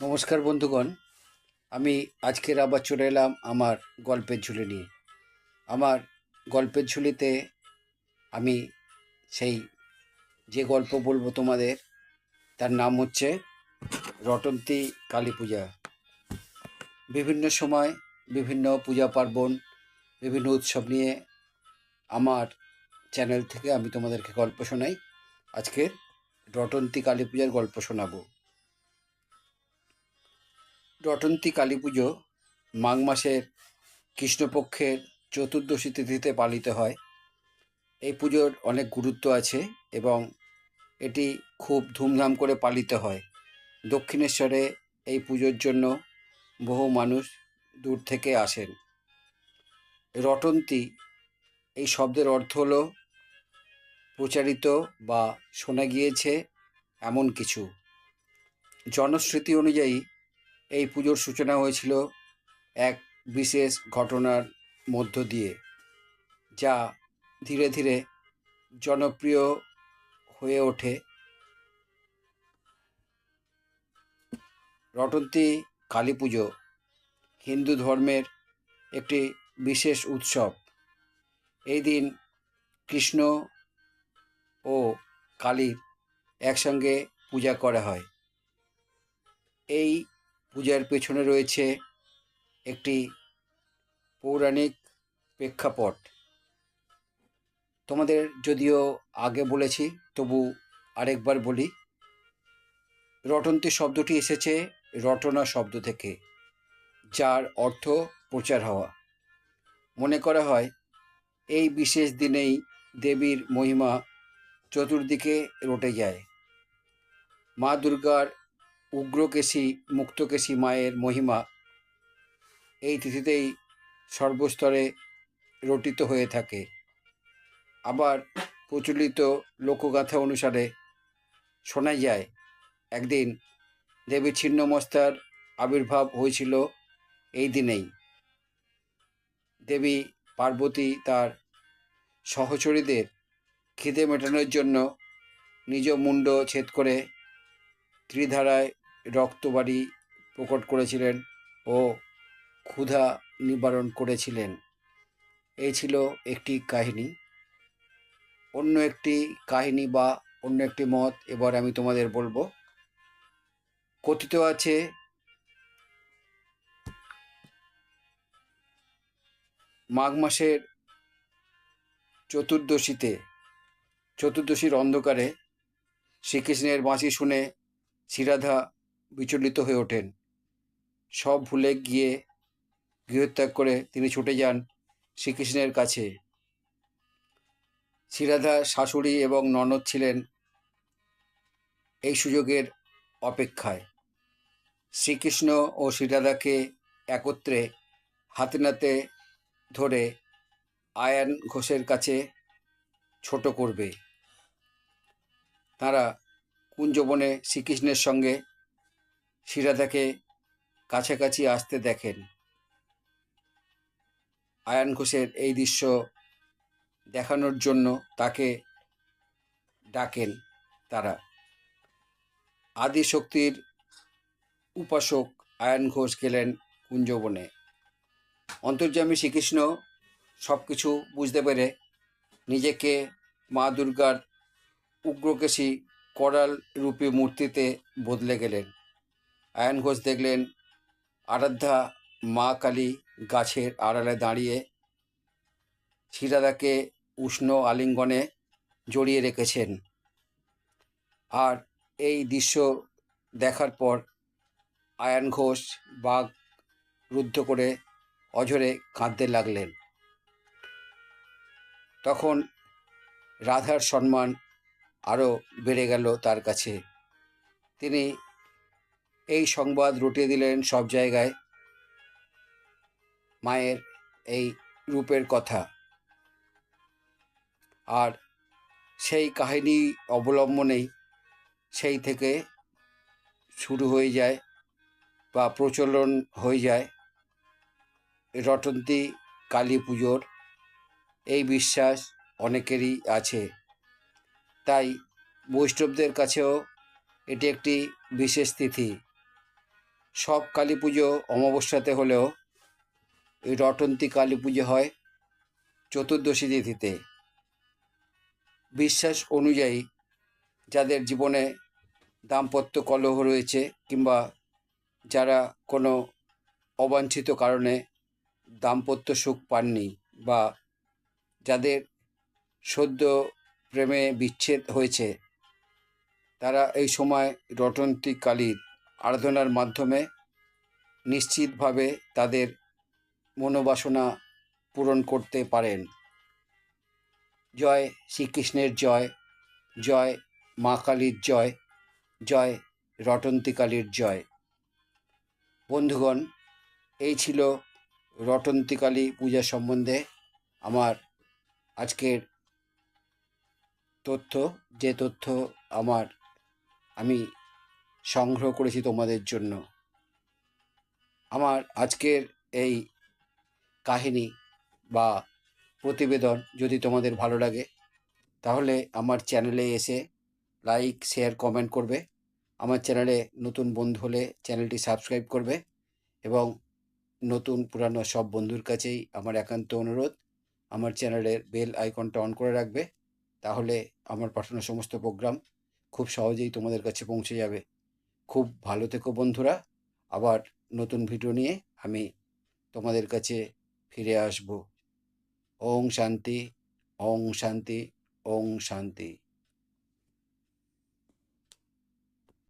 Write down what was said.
নমস্কার বন্ধুগণ, আমি আজকের আবার চলে এলাম আমার গল্পের ঝুলি নিয়ে। আমার গল্পের ঝুলিতে আমি সেই যে গল্প বলব তোমাদের, তার নাম হচ্ছে রটন্তী কালী পূজা। বিভিন্ন সময় বিভিন্ন পূজা পার্বণ, বিভিন্ন উৎসব নিয়ে আমার চ্যানেল থেকে আমি তোমাদেরকে গল্প শোনাই। আজকের রটন্তী কালী পূজার গল্প শোনাবো। রটন্তী কালী পুজো মাঘ মাসের কৃষ্ণপক্ষের চতুর্দশী তিথিতে পালিত হয়। এই পুজোর অনেক গুরুত্ব আছে এবং এটি খুব ধুমধাম করে পালিত হয়। দক্ষিণেশ্বরে এই পুজোর জন্য বহু মানুষ দূর থেকে আসেন। রটন্তী এই শব্দের অর্থ হলো প্রচারিত বা শোনা গিয়েছে এমন কিছু। জনশ্রুতি অনুযায়ী এই পুজোর সূচনা হয়েছিল এক বিশেষ ঘটনার মধ্য দিয়ে, যা ধীরে ধীরে জনপ্রিয় হয়ে ওঠে। রটন্তী কালী পুজো হিন্দু ধর্মের একটি বিশেষ উৎসব। এই দিন কৃষ্ণ ও কালীর একসঙ্গে পূজা করা হয়। এই পূজার পেছনে রয়েছে একটি পৌরাণিক প্রেক্ষাপট। তোমাদের যদিও আগে বলেছি, তবু আরেকবার বলি। রটন্তী শব্দটি এসেছে রটনা শব্দ থেকে, যার অর্থ প্রচার হওয়া। মনে করা হয়, এই বিশেষ দিনেই দেবীর মহিমা চতুর্দিকে রটে যায়। মা দুর্গার উগ্রকেশী, মুক্তকেশী মায়ের মহিমা এই তিথিতেই সর্বস্তরে রটিত হয়ে থাকে। আবার প্রচলিত লোকগাথা অনুসারে শোনা যায়, একদিন দেবী ছিন্নমস্তার আবির্ভাব হয়েছিল এই দিনেই। দেবী পার্বতী তার সহচরীদের খিদে মেটানোর জন্য নিজ মুন্ড ছেদ করে ত্রিধারায় রক্তবাড়ি প্রকট করেছিলেন ও ক্ষুধা নিবারণ করেছিলেন। এই ছিল একটি কাহিনী। অন্য একটি কাহিনী বা অন্য একটি মত এবার আমি তোমাদের বলব। কথিত আছে, মাঘ মাসের চতুর্দশীতে, চতুর্দশীর অন্ধকারে শ্রীকৃষ্ণের বাঁশি শুনে শ্রীরাধা বিচলিত হয়ে ওঠেন। সব ভুলে গিয়ে গৃহত্যাগ করে তিনি ছুটে যান শ্রীকৃষ্ণের কাছে। শ্রীরাধা শাশুড়ি এবং ননদ ছিলেন এই সুযোগের অপেক্ষায়। শ্রীকৃষ্ণ ও শ্রীরাধাকে একত্রে হাতে নাতে ধরে আয়ান ঘোষের কাছে ছোট করবে। তারা কুঞ্জবনে শ্রীকৃষ্ণের সঙ্গে শ্রীরাধাকে কাছাকাছি আসতে দেখেন। আয়ান ঘোষের এই দৃশ্য দেখানোর জন্য তাকে ডাকেন তারা। আদিশক্তির উপাসক আয়ন ঘোষ গেলেন কুঞ্জবনে। অন্তর্যামী শ্রীকৃষ্ণ সব কিছু বুঝতে পেরে নিজেকে মা দুর্গার উগ্রকেশী করাল রূপী মূর্তিতে বদলে গেলেন। আয়ন ঘোষ দেখলেন আরাধ্যা মা কালী গাছের আড়ালে দাঁড়িয়ে শিরাদাকে উষ্ণ আলিঙ্গনে জড়িয়ে রেখেছেন। আর এই দৃশ্য দেখার পর আয়ান ঘোষ বাঘ রুদ্ধ করে অঝরে কাঁদতে লাগলেন। তখন রাধার সম্মান আরও বেড়ে গেল তার কাছে। তিনি এই সংবাদ রটিয়ে দিলেন সব জায়গায় মায়ের এই রূপের কথা। আর সেই কাহিনী অবলম্বনেই সেই থেকে শুরু হয়ে যায় বা প্রচলন হয়ে যায় রটন্তী কালী পুজোর। এই বিশ্বাস অনেকেরই আছে। তাই বৈষ্ণবদের কাছেও এটি একটি বিশেষ তিথি। সব কালী পুজো অমাবস্যাতে হলেও এই রটন্তী কালী পুজো হয় চতুর্দশী তিথিতে। বিশ্বাস অনুযায়ী যাদের জীবনে দাম্পত্য কলহ রয়েছে কিংবা যারা কোনো অবাঞ্ছিত কারণে দাম্পত্য সুখ পাননি বা যাদের সদ্য প্রেমে বিচ্ছেদ হয়েছে, তারা এই সময় রটন্তী কালীর আরাধনার মাধ্যমে নিশ্চিতভাবে তাদের মনোবাসনা পূরণ করতে পারেন। জয় শ্রীকৃষ্ণের জয় জয় মা কালীর জয় জয় রটন্তী কালীর জয়। বন্ধুগণ, এই ছিল রটন্তী কালী পূজা সম্বন্ধে আমার আজকের তথ্য। যে তথ্য আমার, আমি সংগ্রহ করেছি তোমাদের জন্য। আমার আজকের এই কাহিনী বা প্রতিবেদন যদি তোমাদের ভালো লাগে, তাহলে আমার চ্যানেলে এসে লাইক, শেয়ার, কমেন্ট করবে। আমার চ্যানেলে নতুন বন্ধু হলে চ্যানেলটি সাবস্ক্রাইব করবে এবং নতুন পুরানো সব বন্ধুর কাছেই আমার একান্ত অনুরোধ, আমার চ্যানেলের বেল আইকনটা অন করে রাখবে। তাহলে আমার পাঠানো সমস্ত প্রোগ্রাম খুব সহজেই তোমাদের কাছে পৌঁছে যাবে। খুব ভালো থেকো বন্ধুরা। আবার নতুন ভিডিও নিয়ে আমি তোমাদের কাছে ফিরে আসব। ওং শান্তি ওং শান্তি ওং শান্তি।